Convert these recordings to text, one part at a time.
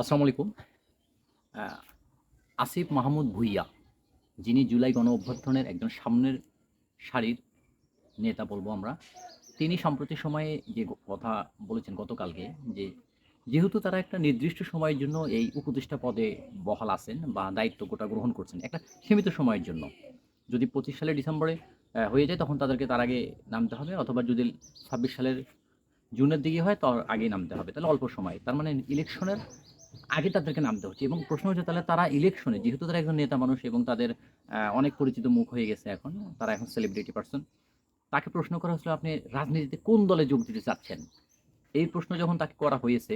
আসসালামু আলাইকুম। আসিফ মাহমুদ ভুইয়া, যিনি জুলাই গণ অভ্যর্থনের একজন সামনের সারির নেতা বলব আমরা, তিনি সম্প্রতি সময়ে যে কথা বলেছেন গতকালকে, যে যেহেতু তারা একটা নির্দিষ্ট সময়ের জন্য এই উপদেষ্টা পদে বহাল আছেন বা দায়িত্ব গোটা গ্রহণ করছেন, একটা সীমিত সময়ের জন্য। যদি পঁচিশ সালের ডিসেম্বরে হয়ে যায়, তখন তাদেরকে তার আগে নামতে হবে, অথবা যদি ছাব্বিশ সালের জুনের দিকে হয়, তার আগে নামতে হবে, তাহলে অল্প সময়। তার মানে ইলেকশনের আগে তাদেরকে নামতে হচ্ছে। এবং প্রশ্ন হচ্ছে তাহলে তারা ইলেকশনে যেহেতু তারা একজন নেতা মানুষ এবং তাদের অনেক পরিচিত মুখ হয়ে গেছে এখন তারা এখন সেলিব্রিটি পার্সন তাকে প্রশ্ন করা হয়েছিল আপনি রাজনীতিতে কোন দলে যোগ দিতে চাচ্ছেন? এই প্রশ্ন যখন তাকে করা হয়েছে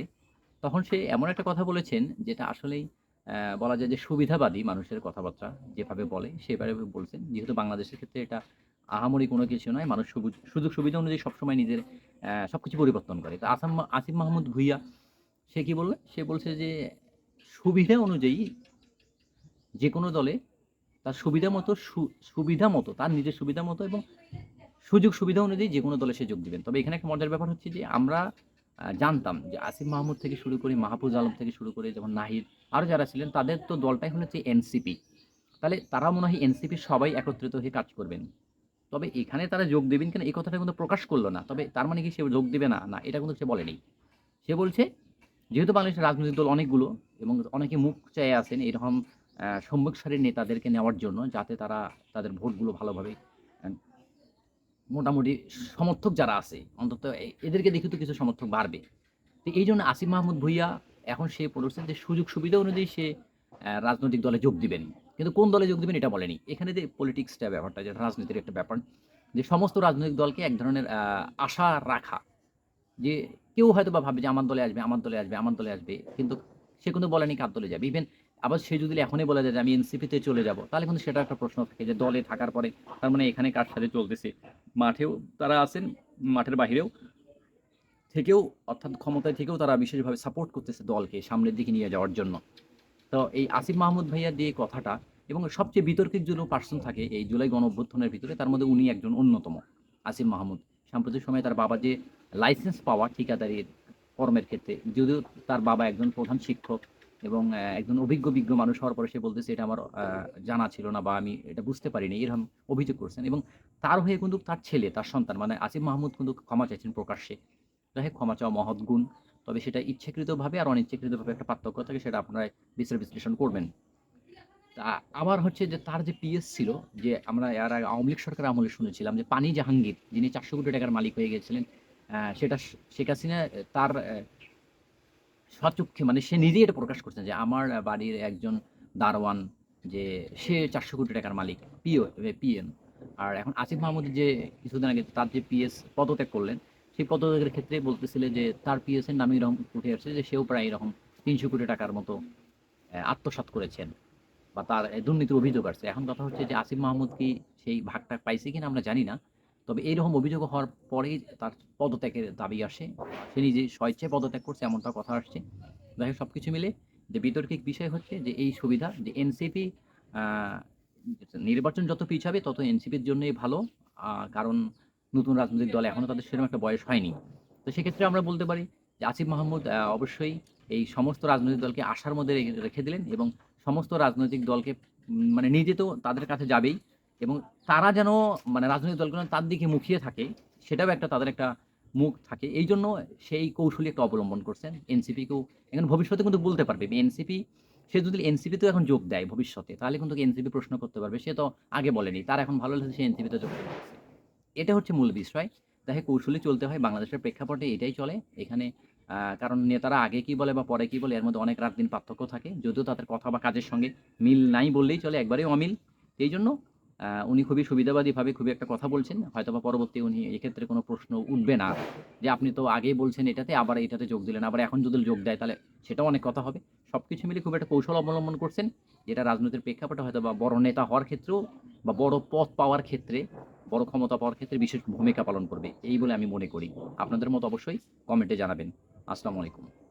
তখন সে এমন একটা কথা বলেছেন যেটা আসলেই বলা যায় যে সুবিধাবাদী মানুষের কথাবার্তা যেভাবে বলে সেভাবে বলছেন। যেহেতু বাংলাদেশের ক্ষেত্রে এটা আহামরি কোনো কিছু নয় মানুষ সুযোগ সুবিধা অনুযায়ী সবসময় নিজের আহ, সবকিছু পরিবর্তন করে। তো আসাম আসিফ মাহমুদ ভুইয়া সে কি বললে? সে বলছে যে, সুবিধা অনুযায়ী যে কোনো দলে তার সুবিধা মতো সুবিধা মতো, তার নিজের সুবিধা মতো এবং সুযোগ সুবিধা অনুযায়ী যে কোনো দলে সে যোগ দেবেন। তবে এখানে একটা মজার ব্যাপার হচ্ছে যে, আমরা জানতাম যে আসিফ মাহমুদ থেকে শুরু করে মাহফুজ আলম থেকে শুরু করে যেমন নাহিদ আরও যারা ছিলেন, তাদের তো দলটাই হচ্ছে এনসিপি। তাহলে তারা মনে হয় এনসিপি সবাই একত্রিত হয়ে কাজ করবেন। তবে এখানে তারা যোগ দেবেন কিনা? এই কথাটা কিন্তু প্রকাশ করল না। তবে তার মানে কি সে যোগ দেবে না? না, এটা কিন্তু সে বলেনি। সে বলছে যেহেতু বাংলাদেশের রাজনৈতিক দল অনেকগুলো এবং অনেকে মুখ চেয়ে আছেন এরকম সম্মুখ সারির নেতাদেরকে নেওয়ার জন্য যাতে তারা তাদের ভোটগুলো ভালোভাবে মোটামুটি সমর্থক যারা আছে, অন্তত এদেরকে দেখে তো কিছু সমর্থক বাড়বে। তো এই জন্য আসিফ মাহমুদ ভুইয়া এখন সে বলেছেন যে সুযোগ সুবিধা অনুযায়ী সে রাজনৈতিক দলে যোগ দিবেন। কিন্তু কোন দলে যোগ দিবেন এটা বলেনি। এখানে যে পলিটিক্সটা ব্যাপারটা যেটা রাজনীতির একটা ব্যাপার, যে সমস্ত রাজনৈতিক দলকে এক ধরনের আশা রাখা, যে কেউ হয়তো বা ভাবে যে আমার দলে আসবে, আমার দলে আসবে, আমার দলে আসবে। কিন্তু সে কিন্তু বলেনি কার দলে যাবে। ইভেন আবার সে যদি এখনই বলে যায় যে আমি এনসিপিতে চলে যাব, তাহলে কিন্তু সেটা একটা প্রশ্ন থাকে যে দলে থাকার পরে তার মানে এখানে কার সাথে চলতেছে? মাঠেও তারা আছেন, মাঠের বাহিরেও থেকেও, অর্থাৎ ক্ষমতায় থেকেও তারা বিশেষভাবে সাপোর্ট করতেছে দলকে সামনের দিকে নিয়ে যাওয়ার জন্য। তো এই আসিফ মাহমুদ ভাইয়া দিয়ে কথাটা এবং সবচেয়ে বিতর্কিত যদি পার্সন থাকে এই জুলাই গণ অভ্যুত্থানের ভিতরে, তার মধ্যে উনি একজন অন্যতম, আসিফ মাহমুদ। সাম্প্রতিক সময়ে তার বাবা যে লাইসেন্স পাওয়া ঠিকাদারির কর্মের ক্ষেত্রে। যদিও তার বাবা একজন প্রধান শিক্ষক এবং একজন অভিজ্ঞ বিজ্ঞ মানুষ হওয়ার পরে সে বলতেছে, এটা আমার জানা ছিল না বা আমি এটা বুঝতে পারিনি। এরকম অভিযোগ করছেন এবং তার হয়ে কিন্তু তার ছেলে, তার সন্তান মানে আসিফ মাহমুদ কিন্তু ক্ষমা চাইছেন প্রকাশ্যে। যাই ক্ষমা চাওয়া মহৎ গুণ, তবে সেটা ইচ্ছাকৃতভাবে আর অনিচ্ছাকৃতভাবে একটা পার্থক্য থাকে, সেটা আপনারা বিচার বিশ্লেষণ করবেন। তা আবার হচ্ছে যে তার যে পিএস ছিল, যে আমরা আগে আওয়ামী লীগ সরকার আমলে শুনেছিলাম যে পানি জাহাঙ্গীর, যিনি চারশো কোটি টাকার মালিক হয়ে গেছিলেন সেটা শেখ হাসিনা তার আহ, স্বচক্ষে মানে সে নিজেই এটা প্রকাশ করছেন যে আমার বাড়ির একজন দারোয়ান যে সে চারশো কোটি টাকার মালিক পিও পিএন আর এখন আসিফ মাহমুদ যে কিছুদিন আগে তার যে পিএস পদত্যাগ করলেন সেই পদত্যাগের ক্ষেত্রে বলতেছিল যে তার পিএস এর নামে এরকম উঠে আসছে যে সেও প্রায় এরকম তিনশো কোটি টাকার মতো আহ, আত্মসাৎ করেছেন বা তার দুর্নীতির অভিযোগ আসছে। এখন কথা হচ্ছে যে আসিফ মাহমুদ কি সেই ভাগটা পাইছে কিনা আমরা জানি না। তবে এইরকম অভিযোগ হওয়ার পরেই তার পদত্যাগের দাবি আসে। সে নিজে স্বেচ্ছায় পদত্যাগ করছে, এমনটা কথা আসছে। যাই হোক সব কিছু মিলে যে বিতর্কিক বিষয় হচ্ছে যে এই সুবিধা যে এনসিপি নির্বাচন যত পিছাবে তত এনসিপির জন্যই ভালো। কারণ নতুন রাজনৈতিক দল এখনও তাদের সেরকম একটা বয়স হয়নি। তো সেক্ষেত্রে আমরা বলতে পারি যে আসিফ মাহমুদ অবশ্যই এই সমস্ত রাজনৈতিক দলকে আশার মধ্যে রেখে- দিলেন এবং সমস্ত রাজনৈতিক দলকে মানে নিজে তো তাদের কাছে যাবেই। এবং তারা যেন মানে রাজনৈতিক দলগুলো তার দিকে মুখিয়ে থাকে, সেটাও একটা তাদের একটা মুখ থাকে। এই জন্য সেই কৌশলী একটা অবলম্বন করছেন এনসিপিকেও। এখন ভবিষ্যতে কিন্তু বলতে পারবে, এনসিপি, সে যদি এনসিপিতেও এখন যোগ দেয় ভবিষ্যতে, তাহলে কিন্তু এনসিপি প্রশ্ন করতে পারবে। সে তো আগে বলেনি, তার এখন ভালো লাগছে, সে এনসিপিতে যোগ পারছে। এটা হচ্ছে মূল বিষয়। দেখে কৌশলী চলতে হয়, বাংলাদেশের প্রেক্ষাপটে এটাই চলে। এখানে কারণ নেতারা আগে কি বলে বা পরে কি বলে, এর মধ্যে অনেক রাত দিন পার্থক্য থাকে। যদিও তাদের কথা বা কাজের সঙ্গে মিল নাই বললেই চলে, একবারেই অমিল। এই জন্য উনি খুবই সুবিধাবাদীভাবে খুবই একটা কথা বলছেন হয়তো বা পরবর্তী উনি এক্ষেত্রে কোনো প্রশ্ন উঠবে না। যে আপনি তো আগেই বলছেন এটাতে, আবার এটাতে যোগ দিলেন, আবার এখন যদি যোগ দেয় তাহলে সেটাও অনেক কথা হবে। সব কিছু মিলে খুব একটা কৌশল অবলম্বন করছেন, যেটা রাজনীতির প্রেক্ষাপটে হয়তো বা বড় নেতা হওয়ার ক্ষেত্রেও বা বড় পদ পাওয়ার ক্ষেত্রে, বড় ক্ষমতা পাওয়ার ক্ষেত্রে বিশেষ ভূমিকা পালন করবে, এই বলে আমি মনে করি। আপনাদের মতো অবশ্যই কমেন্টে জানাবেন। আসসালামু আলাইকুম।